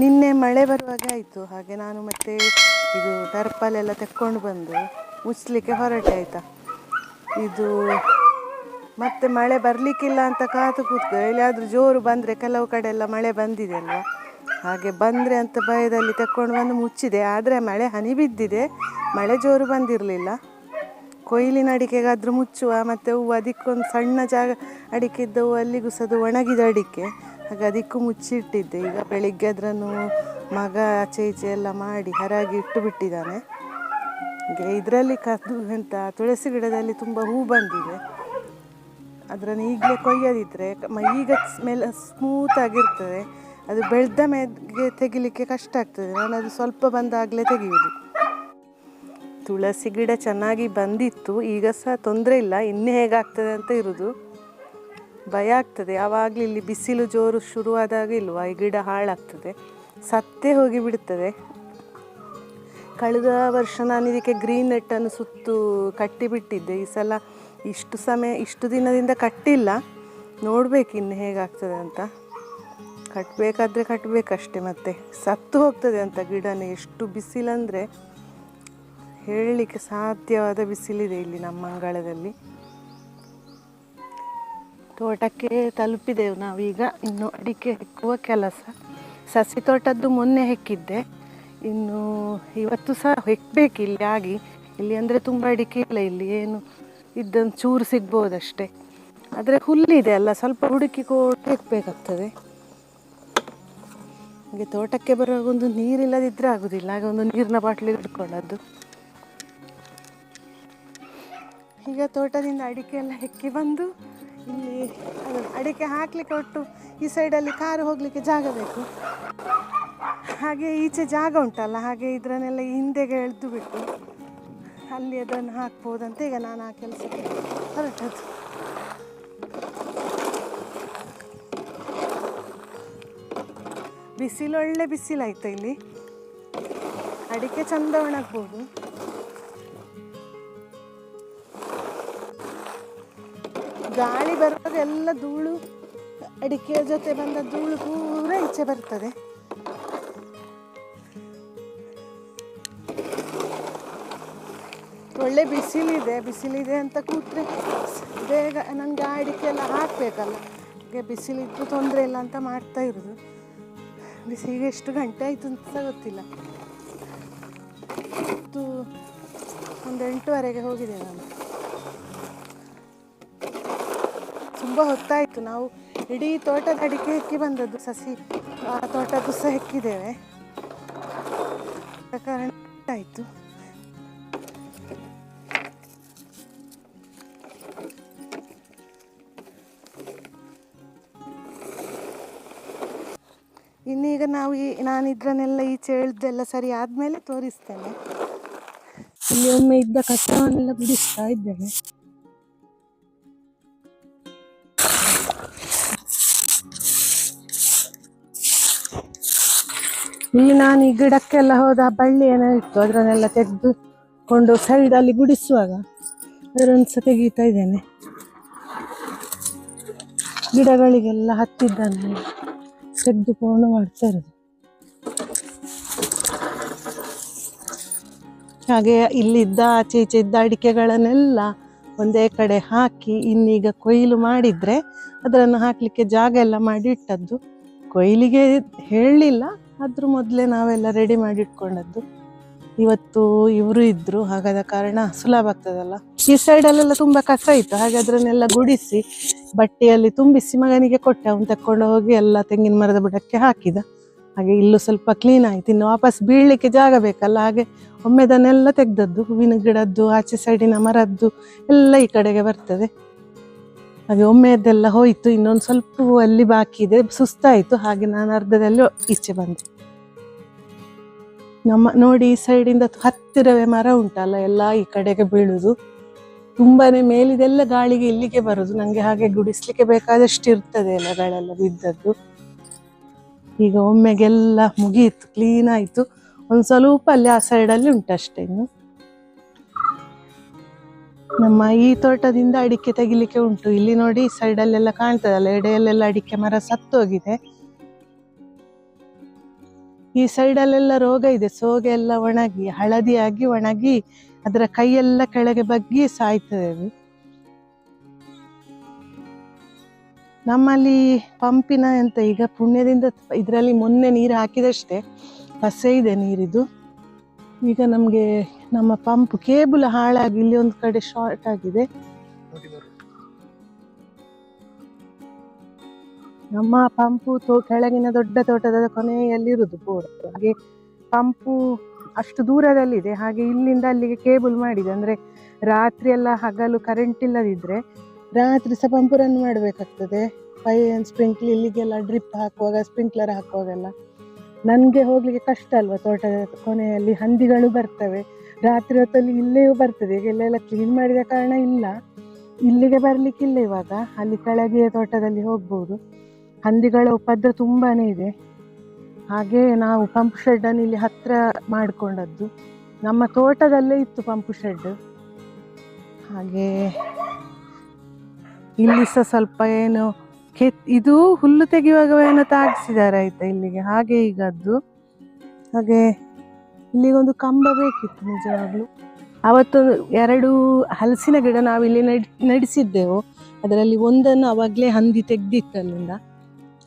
ನಿನ್ನೆ ಮಳೆ ಬರುವಾಗ ಆಯಿತು. ಹಾಗೆ ನಾನು ಮತ್ತೆ ಇದು ಟರ್ಪಲೆಲ್ಲ ತೆಕ್ಕೊಂಡು ಬಂದು ಮುಚ್ಚಲಿಕ್ಕೆ ಹೊರಟೆ ಆಯಿತಾ. ಇದು ಮತ್ತೆ ಮಳೆ ಬರಲಿಕ್ಕಿಲ್ಲ ಅಂತ ಕಾತು ಕೂತ್ಕೊ, ಎಲ್ಲಿಯಾದರೂ ಜೋರು ಬಂದರೆ ಕೆಲವು ಕಡೆ ಎಲ್ಲ ಮಳೆ ಬಂದಿದೆ ಅಲ್ವಾ? ಹಾಗೆ ಬಂದರೆ ಅಂತ ಭಯದಲ್ಲಿ ತಕ್ಕೊಂಡು ಬಂದು ಮುಚ್ಚಿದೆ. ಆದರೆ ಮಳೆ ಹನಿ ಬಿದ್ದಿದೆ. ಮಳೆ ಜೋರು ಬಂದಿರಲಿಲ್ಲ. ಕೊಯ್ಲಿನ ಅಡಿಕೆಗಾದರೂ ಮುಚ್ಚುವ, ಮತ್ತು ಹೂವು ಅದಕ್ಕೊಂದು ಸಣ್ಣ ಜಾಗ, ಅಡಿಕೆ ಇದ್ದವು ಅಲ್ಲಿಗೂ ಸದು ಒಣಗಿದ ಅಡಿಕೆ. ಹಾಗೆ ಅದಕ್ಕೂ ಮುಚ್ಚಿಟ್ಟಿದ್ದೆ. ಈಗ ಬೆಳಿಗ್ಗೆ ಅದ್ರೂ ಮಗ, ಆಚೆ ಈಚೆ ಎಲ್ಲ ಮಾಡಿ ಹರಾಗಿ ಇಟ್ಟು ಬಿಟ್ಟಿದ್ದಾನೆ. ಈಗ ಇದರಲ್ಲಿ ಕದ್ದು ಎಂತ, ತುಳಸಿ ಗಿಡದಲ್ಲಿ ತುಂಬ ಹೂ ಬಂದಿದೆ. ಅದರನ್ನು ಈಗಲೇ ಕೊಯ್ಯದಿದ್ದರೆ ಈಗ ಸ್ಮೆಲ್ ಸ್ಮೂತಾಗಿರ್ತದೆ ಅದು ಬೆಳೆದ ಮೇಲೆ ತೆಗಿಲಿಕ್ಕೆ ಕಷ್ಟ ಆಗ್ತದೆ. ನಾನು ಅದು ಸ್ವಲ್ಪ ಬಂದಾಗಲೇ ತೆಗೆಯುವುದು. ತುಳಸಿ ಗಿಡ ಚೆನ್ನಾಗಿ ಬಂದಿತ್ತು. ಈಗ ಸಹ ತೊಂದರೆ ಇಲ್ಲ. ಇನ್ನೂ ಹೇಗಾಗ್ತದೆ ಅಂತ ಇರೋದು ಭಯ ಆಗ್ತದೆ. ಯಾವಾಗಲೂ ಇಲ್ಲಿ ಬಿಸಿಲು ಜೋರು ಶುರುವಾದಾಗ ಇಲ್ವಾ? ಈ ಗಿಡ ಹಾಳಾಗ್ತದೆ. ಸತ್ತೇ ಹೋಗಿ ಬಿಡ್ತದೆ. ಕಳೆದ ವರ್ಷ ನಾನು ಇದಕ್ಕೆ ಗ್ರೀನ್ ನೆಟ್ಟನ್ನು ಸುತ್ತು ಕಟ್ಟಿಬಿಟ್ಟಿದ್ದೆ ಈ ಸಲ ಇಷ್ಟು ಸಮಯ, ಇಷ್ಟು ದಿನದಿಂದ ಕಟ್ಟಿಲ್ಲ. ನೋಡ್ಬೇಕು ಇನ್ನು ಹೇಗಾಗ್ತದೆ ಅಂತ. ಕಟ್ಟಬೇಕಾದ್ರೆ ಕಟ್ಟಬೇಕಷ್ಟೆ ಮತ್ತೆ. ಸತ್ತು ಹೋಗ್ತದೆ ಅಂತ ಗಿಡನೇ. ಎಷ್ಟು ಬಿಸಿಲಂದರೆ ಹೇಳಲಿಕ್ಕೆ ಸಾಧ್ಯವಾದ ಬಿಸಿಲಿದೆ ಇಲ್ಲಿ ನಮ್ಮ ಅಂಗಳದಲ್ಲಿ ತೋಟಕ್ಕೆ ತಲುಪಿದೆವು ನಾವೀಗ. ಇನ್ನು ಅಡಿಕೆ ಹೆಕ್ಕುವ ಕೆಲಸ. ಸಸಿ ತೋಟದ್ದು ಮೊನ್ನೆ ಹೆಕ್ಕಿದ್ದೆ. ಇನ್ನು ಇವತ್ತು ಸಹ ಹೆಕ್ಕಬೇಕು ಇಲ್ಲಿ ಆಗಿ. ಇಲ್ಲಿ ಅಂದರೆ ತುಂಬ ಅಡಿಕೆ ಇಲ್ಲ ಇಲ್ಲಿ ಏನು ಇದ್ದಂತ ಚೂರು ಸಿಗ್ಬೋದಷ್ಟೇ. ಆದರೆ ಹುಲ್ಲಿದೆ ಅಲ್ಲ, ಸ್ವಲ್ಪ ಹುಡುಕಿ ಕೊಟ್ಟು ಹೆಕ್ಬೇಕಾಗ್ತದೆ. ಹಾಗೆ ತೋಟಕ್ಕೆ ಬರುವಾಗ ಒಂದು ನೀರಿಲ್ಲದಿದ್ದರೆ ಆಗೋದಿಲ್ಲ. ಆಗ ಒಂದು ನೀರಿನ ಬಾಟ್ಲಿ ಹಿಡ್ಕೊಳ್ಳೋದು ಈಗ ತೋಟದಿಂದ ಅಡಿಕೆ ಎಲ್ಲ ಹೆಕ್ಕಿ ಬಂದು ಇಲ್ಲಿ ಅಡಿಕೆ ಹಾಕಲಿಕ್ಕೆ ಒಟ್ಟು ಈ ಸೈಡಲ್ಲಿ ಕಾರು ಹೋಗಲಿಕ್ಕೆ ಜಾಗ ಬೇಕು. ಹಾಗೆ ಈಚೆ ಜಾಗ ಉಂಟಲ್ಲ, ಹಾಗೆ ಇದರನ್ನೆಲ್ಲ ಹಿಂದೆಗೆ ಎಳೆದು ಬಿಟ್ಟು ಅಲ್ಲಿ ಅದನ್ನು ಹಾಕ್ಬೋದಂತ ಈಗ ನಾನು ಆ ಕೆಲಸಕ್ಕೆ ಹೊರಟದ್ದು. ಬಿಸಿಲು, ಒಳ್ಳೆ ಬಿಸಿಲಾಯ್ತು ಇಲ್ಲಿ. ಅಡಿಕೆ ಚಂದ ಒಣಗ್ಬೋದು. ಗಾಳಿ ಬರ್ತದೆ, ಎಲ್ಲ ಧೂಳು ಅಡಿಕೆ ಜೊತೆ ಬಂದ ಧೂಳು ಪೂರ ಈಚೆ ಬರ್ತದೆ. ಒಳ್ಳೆ ಬಿಸಿಲಿದೆ ಬಿಸಿಲಿದೆ ಅಂತ ಕೂತ್ರೆ ಬೇಗ ನನಗೆ ಆ ಅಡಿಕೆ ಎಲ್ಲ ಹಾಕಬೇಕಲ್ಲ. ಬಿಸಿಲಿದ್ದು ತೊಂದರೆ ಇಲ್ಲ ಅಂತ ಮಾಡ್ತಾ ಇರೋದು. ಬಿಸಿಲಿಗೆ ಎಷ್ಟು ಗಂಟೆ ಆಯಿತು ಅಂತ ಗೊತ್ತಿಲ್ಲ. ಒಂದು ಎಂಟುವರೆಗೆ ಹೋಗಿದೆ ನಾನು. ತುಂಬ ಹೊತ್ತಾಯಿತು. ನಾವು ಇಡೀ ತೋಟದ ಅಡಿಕೆ ಹೆಕ್ಕಿ ಬಂದದ್ದು. ಸಸಿ, ಆ, ತೋಟದ್ದು ಸಹ ಹೆಕ್ಕಿದ್ದೇವೆ. ಕಾರಣ ಆಯಿತು. ಇನ್ನೀಗ ನಾವು ಈ ನಾನು ಇದ್ರನ್ನೆಲ್ಲ ಈಚೆ ಎಳ್ದೆಲ್ಲ ಸರಿ ಆದಮೇಲೆ ತೋರಿಸ್ತೇನೆ. ಇಲ್ಲಿ ಒಮ್ಮೆ ಇದ್ದ ಕಷ್ಟವನ್ನೆಲ್ಲ ಬಿಡಿಸ್ತಾ ಇದ್ದೇನೆ. ಇಲ್ಲಿ ನಾನು ಈ ಗಿಡಕ್ಕೆಲ್ಲ ಹೋದ ಬಳ್ಳಿ ಏನೋ ಇತ್ತು ಅದರನ್ನೆಲ್ಲ ತೆಗೆದುಕೊಂಡು ಸೈಡಲ್ಲಿ ಗುಡಿಸುವಾಗ ಅದರನ್ನು ಸಹ ತೆಗೀತಾ ಇದ್ದೇನೆ. ಗಿಡಗಳಿಗೆಲ್ಲ ಹತ್ತಿದ್ದಾನೆ ತೆಗೆದುಕೊಂಡು ಮಾಡ್ತಾ ಇರೋದು. ಹಾಗೆ ಇಲ್ಲಿದ್ದ ಆಚೆ ಈಚೆ ಇದ್ದ ಅಡಿಕೆಗಳನ್ನೆಲ್ಲ ಒಂದೇ ಕಡೆ ಹಾಕಿ ಇನ್ನೀಗ ಕೊಯ್ಲು ಮಾಡಿದರೆ ಅದರನ್ನು ಹಾಕಲಿಕ್ಕೆ ಜಾಗ ಎಲ್ಲ ಮಾಡಿ ಇಟ್ಟದ್ದು. ಕೊಯ್ಲಿಗೆ ಹೇಳಲಿಲ್ಲ ಅದ್ರ ಮೊದಲೇ ನಾವೆಲ್ಲ ರೆಡಿ ಮಾಡಿ ಇಟ್ಕೊಂಡದ್ದು ಇವತ್ತು ಇವರು ಇದ್ರು, ಹಾಗಾದ ಕಾರಣ ಸುಲಭ ಆಗ್ತದಲ್ಲ. ಈ ಸೈಡಲ್ಲೆಲ್ಲ ತುಂಬಾ ಕಸ ಇತ್ತು, ಹಾಗೆ ಅದ್ರನ್ನೆಲ್ಲ ಗುಡಿಸಿ, ಬಟ್ಟೆಯಲ್ಲಿ ತುಂಬಿಸಿ ಮಗನಿಗೆ ಕೊಟ್ಟೆ. ಅವನು ತಕೊಂಡು ಹೋಗಿ ಎಲ್ಲ ತೆಂಗಿನ ಮರದ ಬುಡಕ್ಕೆ ಹಾಕಿದ. ಹಾಗೆ ಇಲ್ಲೂ ಸ್ವಲ್ಪ ಕ್ಲೀನ್ ಆಯ್ತು. ಇನ್ನು ವಾಪಸ್ ಬೀಳ್ಲಿಕ್ಕೆ ಜಾಗ ಬೇಕಲ್ಲ, ಹಾಗೆ ಒಮ್ಮೆದನ್ನೆಲ್ಲ ತೆಗ್ದದ್ದು, ಹೂವಿನ ಗಿಡದ್ದು, ಆಚೆ ಸೈಡಿನ ಮರದ್ದು, ಎಲ್ಲ ಈ ಕಡೆಗೆ ಬರ್ತದೆ. ಹಾಗೆ ಅದೆಲ್ಲ ಹೋಯ್ತು, ಇನ್ನೊಂದು ಸ್ವಲ್ಪ ಅಲ್ಲಿ ಬಾಕಿ ಇದೆ, ಸುಸ್ತಾಯಿತು. ಹಾಗೆ ನಾನು ಅರ್ಧದಲ್ಲಿ ಈಚೆ ಬಂದೆ. ನಮ್ಮ ನೋಡಿ ಈ ಸೈಡಿಂದ ಹತ್ತಿರವೇ ಮರ ಉಂಟಲ್ಲ, ಎಲ್ಲ ಈ ಕಡೆಗೆ ಬೀಳುದು. ತುಂಬಾನೇ ಮೇಲಿದೆಲ್ಲ ಗಾಳಿಗೆ ಇಲ್ಲಿಗೆ ಬರುದು. ನಂಗೆ ಹಾಗೆ ಗುಡಿಸ್ಲಿಕ್ಕೆ ಬೇಕಾದಷ್ಟು ಇರ್ತದೆ ಎಲೆಗಳೆಲ್ಲ ಬಿದ್ದದ್ದು. ಈಗ ಒಮ್ಮೆಗೆಲ್ಲ ಮುಗಿಯಿತು ಕ್ಲೀನ್ ಆಯ್ತು. ಒಂದು ಸ್ವಲ್ಪ ಅಲ್ಲಿ ಆ ಸೈಡಲ್ಲಿ ಅಷ್ಟೇ ಇನ್ನು. ನಮ್ಮ ಈ ತೋಟದಿಂದ ಅಡಿಕೆ ತೆಗಿಲಿಕ್ಕೆ ಉಂಟು. ಇಲ್ಲಿ ನೋಡಿ ಸೈಡಲ್ಲೆಲ್ಲ ಕಾಣ್ತದಲ್ಲ, ಎಡೆಯಲ್ಲೆಲ್ಲ ಅಡಿಕೆ ಮರ ಸತ್ತೋಗಿದೆ. ಈ ಸೈಡಲ್ಲೆಲ್ಲ ರೋಗ ಇದೆ, ಸೋಗೆ ಎಲ್ಲ ಒಣಗಿ, ಹಳದಿಯಾಗಿ ಒಣಗಿ ಅದರ ಕೈಯೆಲ್ಲ ಕೆಳಗೆ ಬಗ್ಗಿ ಸಾಯ್ತದೆ. ನಮ್ಮಲ್ಲಿ ಪಂಪಿನ ಎಂತ ಈಗ ಪುಣ್ಯದಿಂದ, ಇದರಲ್ಲಿ ಮೊನ್ನೆ ನೀರು ಹಾಕಿದಷ್ಟೇ, ಹಸೆ ಇದೆ ನೀರಿದು. ಈಗ ನಮಗೆ ನಮ್ಮ ಪಂಪ್ ಕೇಬಲ್ ಹಾಳಾಗಿ ಇಲ್ಲಿ ಒಂದು ಕಡೆ ಶಾರ್ಟ್ ಆಗಿದೆ. ನಮ್ಮ ಪಂಪು ತೋ ಕೆಳಗಿನ ದೊಡ್ಡ ತೋಟದ ಕೊನೆಯಲ್ಲಿರುವುದು ಬೋರ್ ಹಾಗೆ ಪಂಪು ಅಷ್ಟು ದೂರದಲ್ಲಿದೆ. ಹಾಗೆ ಇಲ್ಲಿಂದ ಅಲ್ಲಿಗೆ ಕೇಬಲ್ ಮಾಡಿದೆ. ಅಂದ್ರೆ ರಾತ್ರಿ ಎಲ್ಲ ಹಗಲು ಕರೆಂಟ್ ಇಲ್ಲದಿದ್ರೆ ರಾತ್ರಿ ಸಹ ಪಂಪು ರನ್ ಮಾಡಬೇಕಾಗ್ತದೆ. ಪೈ ಸ್ಪ್ರಿಂಕ್ಲ್ ಇಲ್ಲಿಗೆಲ್ಲ ಡ್ರಿಪ್ ಹಾಕುವಾಗ ಸ್ಪ್ರಿಂಕ್ಲರ್ ಹಾಕುವಾಗೆಲ್ಲ. ನನಗೆ ಹೋಗ್ಲಿಕ್ಕೆ ಕಷ್ಟ ಅಲ್ವಾ? ತೋಟದ ಕೊನೆಯಲ್ಲಿ ಹಂದಿಗಳು ಬರ್ತವೆ. ರಾತ್ರಿ ಹೊತ್ತಲ್ಲಿ ಇಲ್ಲೇ ಬರ್ತದೆ. ಈಗ ಕ್ಲೀನ್ ಮಾಡಿದ ಕಾರಣ ಇಲ್ಲ. ಇಲ್ಲಿಗೆ ಬರ್ಲಿಕ್ಕಿಲ್ಲ ಇವಾಗ. ಅಲ್ಲಿ ಕೆಳಗೆ ತೋಟದಲ್ಲಿ ಹೋಗ್ಬೋದು. ಹಂದಿಗಳ ಉಪದ್ರ ತುಂಬಾನೇ ಇದೆ. ಹಾಗೆ ನಾವು ಪಂಪ್ ಶೆಡ್ ಅನ್ನು ಇಲ್ಲಿ ಹತ್ರ ಮಾಡಿಕೊಂಡದ್ದು. ನಮ್ಮ ತೋಟದಲ್ಲೇ ಇತ್ತು ಪಂಪ್ ಶೆಡ್ ಹಾಗೆ, ಇಲ್ಲಿ ಸಹ ಸ್ವಲ್ಪ ಏನು ಕೆತ್ ಇದು ಹುಲ್ಲು ತೆಗೆಯುವಾಗ ತಾಗಿಸಿದ್ದಾರೆ ಆಯ್ತಾ ಇಲ್ಲಿಗೆ? ಹಾಗೆ ಈಗದ್ದು. ಹಾಗೆ ಇಲ್ಲಿಗೊಂದು ಕಂಬ ಬೇಕಿತ್ತು ನಿಜವಾಗ್ಲು. ಅವತ್ತು ಎರಡು ಹಲಸಿನ ಗಿಡ ನಾವಿಲ್ಲಿ ಇಲ್ಲಿ ನಡೆಸಿದ್ದೆವು. ಅದರಲ್ಲಿ ಒಂದನ್ನು ಅವಾಗಲೇ ಹಂದಿ ತೆಗೆದಿತ್ತು ಅಲ್ಲಿಂದ.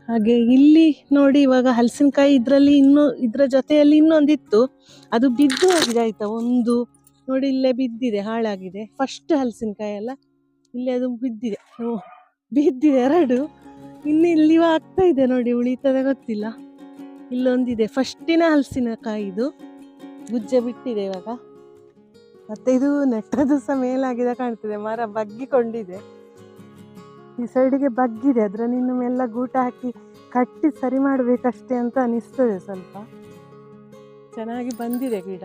ಹಾಗೆ ಇಲ್ಲಿ ನೋಡಿ ಇವಾಗ ಹಲಸಿನಕಾಯಿ ಇದರಲ್ಲಿ ಇನ್ನೂ, ಇದರ ಜೊತೆಯಲ್ಲಿ ಇನ್ನೊಂದಿತ್ತು. ಅದು ಬಿದ್ದು ಹೋಗಿದೆ ಆಯ್ತಾ, ಒಂದು. ನೋಡಿ ಇಲ್ಲೇ ಬಿದ್ದಿದೆ, ಹಾಳಾಗಿದೆ. ಫಸ್ಟ್ ಹಲಸಿನಕಾಯಿ ಅಲ್ಲ ಇಲ್ಲಿ ಅದು ಬಿದ್ದಿದೆ. ಓ. ಬಿದ್ದಿದೆ, ಎರಡು. ಇನ್ನು ಇಲ್ಲಿವ ಆಗ್ತಾ ಇದೆ ನೋಡಿ, ಉಳಿತದೆ ಗೊತ್ತಿಲ್ಲ. ಇಲ್ಲೊಂದಿದೆ. ಫಸ್ಟಿನ ಹಲಸಿನಕಾಯಿ ಇದು. ಗುಜ್ಜ ಬಿಟ್ಟಿದೆ ಇವಾಗ. ಮತ್ತೆ ಇದು ನೆಟ್ಟದು ಸಹ ಮೇಲಾಗಿದೆ ಕಾಣ್ತಿದೆ. ಮರ ಬಗ್ಗಿಕೊಂಡಿದೆ. ಈ ಸೈಡಿಗೆ ಬಗ್ಗಿದೆ. ಅದರ ನಿನ್ನ ಮೇಲೆ ಗೂಟ ಹಾಕಿ ಕಟ್ಟಿ ಸರಿ ಮಾಡ್ಬೇಕಷ್ಟೇ ಅಂತ ಅನಿಸ್ತದೆ ಸ್ವಲ್ಪ. ಚೆನ್ನಾಗಿ ಬಂದಿದೆ ಗಿಡ.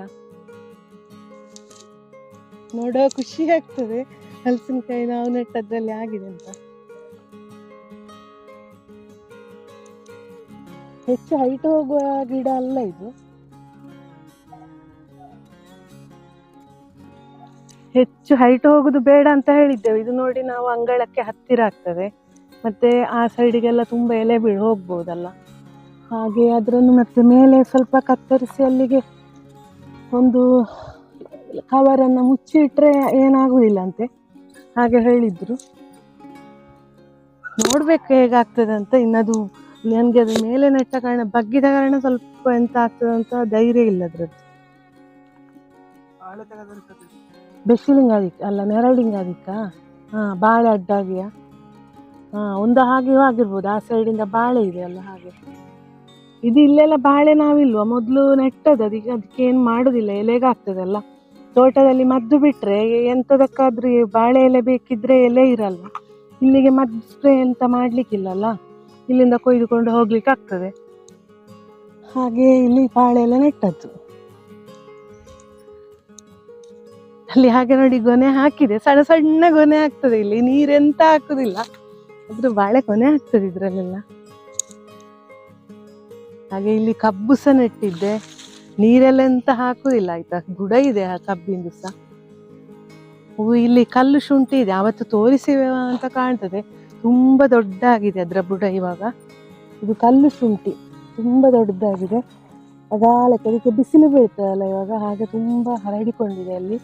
ನೋಡೋ ಖುಷಿ ಆಗ್ತದೆ. ಹಲಸಿನಕಾಯಿ ನಾವು ನೆಟ್ಟದ್ರಲ್ಲಿ ಆಗಿದೆ ಅಂತ. ಹೆಚ್ಚು ಹೈಟ್ ಹೋಗುವ ಗಿಡ ಅಲ್ಲ ಇದು? ಹೆಚ್ಚು ಹೈಟ್ ಹೋಗುದು ಬೇಡ ಅಂತ ಹೇಳಿದ್ದೆವು. ಇದು ನೋಡಿ ನಾವು ಅಂಗಳಕ್ಕೆ ಹತ್ತಿರ ಆಗ್ತದೆ. ಮತ್ತೆ ಆ ಸೈಡಿಗೆಲ್ಲ ತುಂಬಾ ಎಲೆ ಬೀಳು ಹೋಗ್ಬೋದಲ್ಲ? ಹಾಗೆ ಅದನ್ನು ಮತ್ತೆ ಮೇಲೆ ಸ್ವಲ್ಪ ಕತ್ತರಿಸಿ ಅಲ್ಲಿಗೆ ಒಂದು ಕವರನ್ನು ಮುಚ್ಚಿಟ್ರೆ ಏನಾಗುವುದಿಲ್ಲ ಅಂತೆ ಹಾಗೆ ಹೇಳಿದ್ರು. ನೋಡ್ಬೇಕು ಹೇಗಾಗ್ತದೆ ಅಂತ ಇನ್ನದು ನನಗೆ ಅದ್ರ ಮೇಲೆ ನೆಟ್ಟ ಕಾರಣ ಬಗ್ಗಿದ ಕಾರಣ ಸ್ವಲ್ಪ ಎಂತ ಆಗ್ತದೆ ಅಂತ ಧೈರ್ಯ ಇಲ್ಲ ಅದ್ರದ್ದು. ಬೆಸಿಲಿಂಗ್ ಆದಿಕ್ಕ ಅಲ್ಲ ನೆರಳಿಂಗ್ ಆದಿಕ್ಕ ಹಾ ಬಾಳೆ ಅಡ್ಡಾಗಿಯಾ? ಹಾ ಒಂದು ಹಾಗೆ ಆಗಿರ್ಬೋದು ಆ ಸೈಡಿಂದ ಬಾಳೆ ಇದೆ ಅಲ್ಲ ಹಾಗೆ. ಇದು ಇಲ್ಲೆಲ್ಲ ಬಾಳೆ ನಾವಿಲ್ವ? ಮೊದಲು ನೆಟ್ಟದ ಅದಕ್ಕೆ ಅದಕ್ಕೆ ಏನು ಮಾಡುದಿಲ್ಲ ಎಲೆಗಾಗ್ತದಲ್ಲ ತೋಟದಲ್ಲಿ ಮದ್ದು ಬಿಟ್ರೆ ಎಂತದಕ್ಕಾದ್ರೂ ಬಾಳೆ ಎಲೆ ಬೇಕಿದ್ರೆ ಎಲೆ ಇರಲ್ಲ ಇಲ್ಲಿಗೆ ಮದ್ದು ಸ್ಪ್ರೇ ಎಂತ ಮಾಡ್ಲಿಕ್ಕಿಲ್ಲಲ್ಲ ಇಲ್ಲಿಂದ ಕೊಯ್ದುಕೊಂಡು ಹೋಗ್ಲಿಕ್ಕೆ ಆಗ್ತದೆ. ಹಾಗೆ ಇಲ್ಲಿ ಬಾಳೆ ಎಲ್ಲ ನೆಟ್ಟದ್ದು. ಅಲ್ಲಿ ಹಾಗೆ ನೋಡಿ ಗೊನೆ ಹಾಕಿದೆ. ಸಣ್ಣ ಸಣ್ಣ ಗೊನೆ ಆಗ್ತದೆ ಇಲ್ಲಿ. ನೀರೆಂತ ಹಾಕುದಿಲ್ಲ. ಅದ್ರ ಬಾಳೆ ಕೊನೆ ಆಗ್ತದೆ ಇದ್ರಲ್ಲೆಲ್ಲ. ಹಾಗೆ ಇಲ್ಲಿ ಕಬ್ಬು ಸಹ ನೆಟ್ಟಿದ್ದೆ. ನೀರೆಲ್ಲ ಎಂತ ಹಾಕುದಿಲ್ಲ. ಆಯ್ತಾ? ಗುಡ ಇದೆ ಆ ಕಬ್ಬಿಂದು ಸಹ. ಇಲ್ಲಿ ಕಲ್ಲು ಶುಂಠಿ ಇದೆ. ಅವತ್ತು ತೋರಿಸಿವೆ ಅಂತ ಕಾಣ್ತದೆ. ತುಂಬಾ ದೊಡ್ಡಾಗಿದೆ ಅದರ ಬುಡ ಇವಾಗ. ಇದು ಕಲ್ಲು ಶುಂಠಿ, ತುಂಬಾ ದೊಡ್ಡದಾಗಿದೆ. ಅಗಾಲಕ್ಕೆ ಅದಕ್ಕೆ ಬಿಸಿಲು ಬೀಳ್ತದಲ್ಲ ಇವಾಗ, ಹಾಗೆ ತುಂಬಾ ಹರಡಿಕೊಂಡಿದೆ ಅಲ್ಲಿ.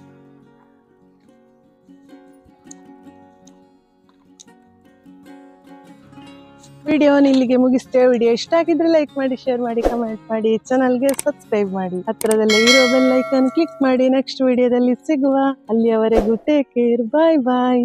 ವಿಡಿಯೋನ ಇಲ್ಲಿಗೆ ಮುಗಿಸ್ತೇವೆ. ವಿಡಿಯೋ ಇಷ್ಟ ಆಗಿದ್ರೆ ಲೈಕ್ ಮಾಡಿ ಶೇರ್ ಮಾಡಿ ಕಮೆಂಟ್ ಮಾಡಿ. ಚಾನಲ್ಗೆ ಸಬ್ಸ್ಕ್ರೈಬ್ ಮಾಡಿ. ಹತ್ರದಲ್ಲೇ ಇರೋ ಬೆಲ್ ಐಕಾನ್ ಕ್ಲಿಕ್ ಮಾಡಿ. ನೆಕ್ಸ್ಟ್ ವಿಡಿಯೋದಲ್ಲಿ ಸಿಗುವ. ಅಲ್ಲಿಯವರೆಗೂ ಟೇಕ್ ಕೇರ್ ಬಾಯ್ ಬಾಯ್